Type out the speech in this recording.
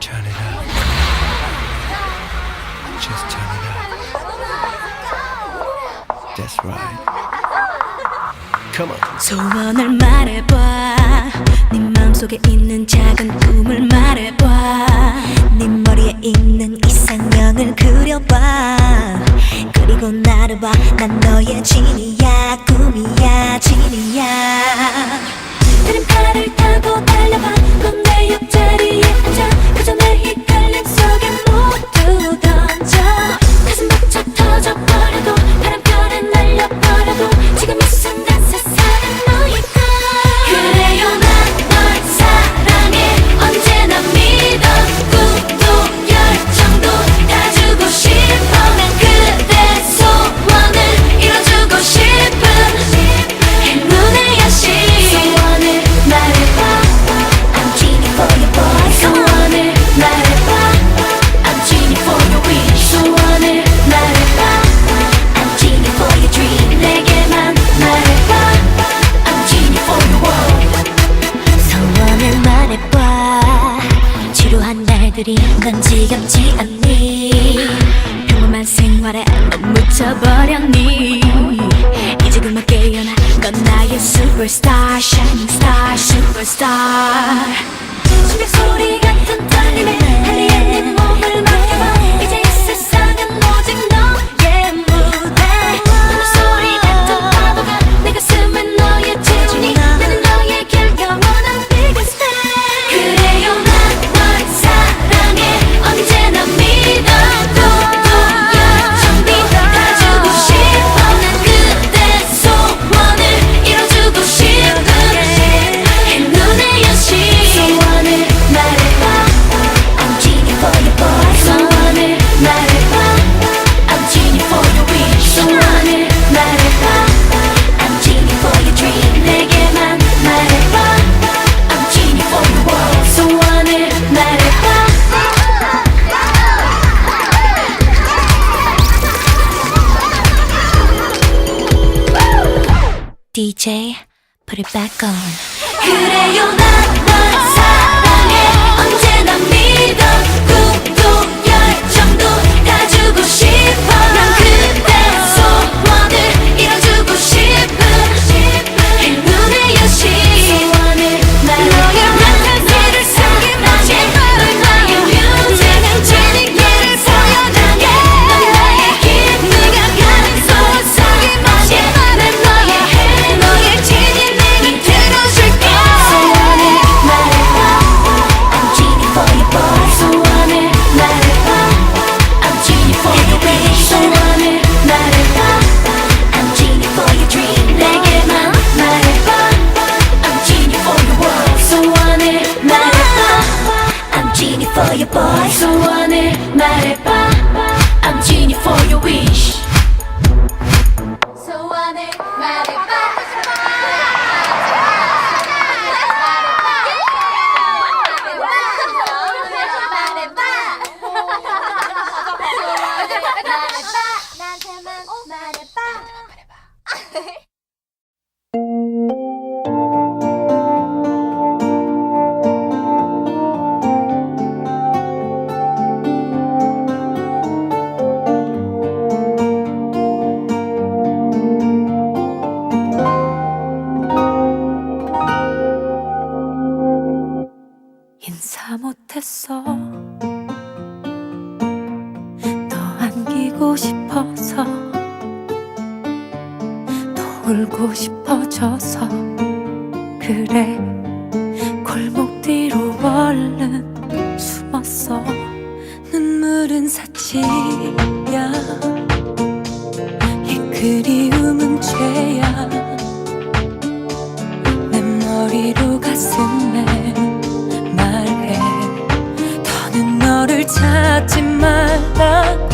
Turn it up. Just turn it up. That's right. Come on. 마음속에 있는 작은 꿈을 말해봐. 네 머리에 있는 이상형을 그려봐. 그리고 나를 봐난 너의 진이야 꿈이야 진이야. 다른 팔을 타고 달려봐. 넌 내 옆자리에 앉아. 그저 내 헷갈림 속에 모두 어디 난 지겹지 않니? 평범한 생활에 묻혀버렸니? 이제 그만 깨어나 건 나의 superstar shining star superstar. 신벽 소리 같은 it back on 그래요 난 울고 싶어져서 그래. 골목 뒤로 얼른 숨었어 눈물은 사치야. 이 그리움은 죄야. 내 머리로 가슴에 말해. 더는 너를 찾지 말라고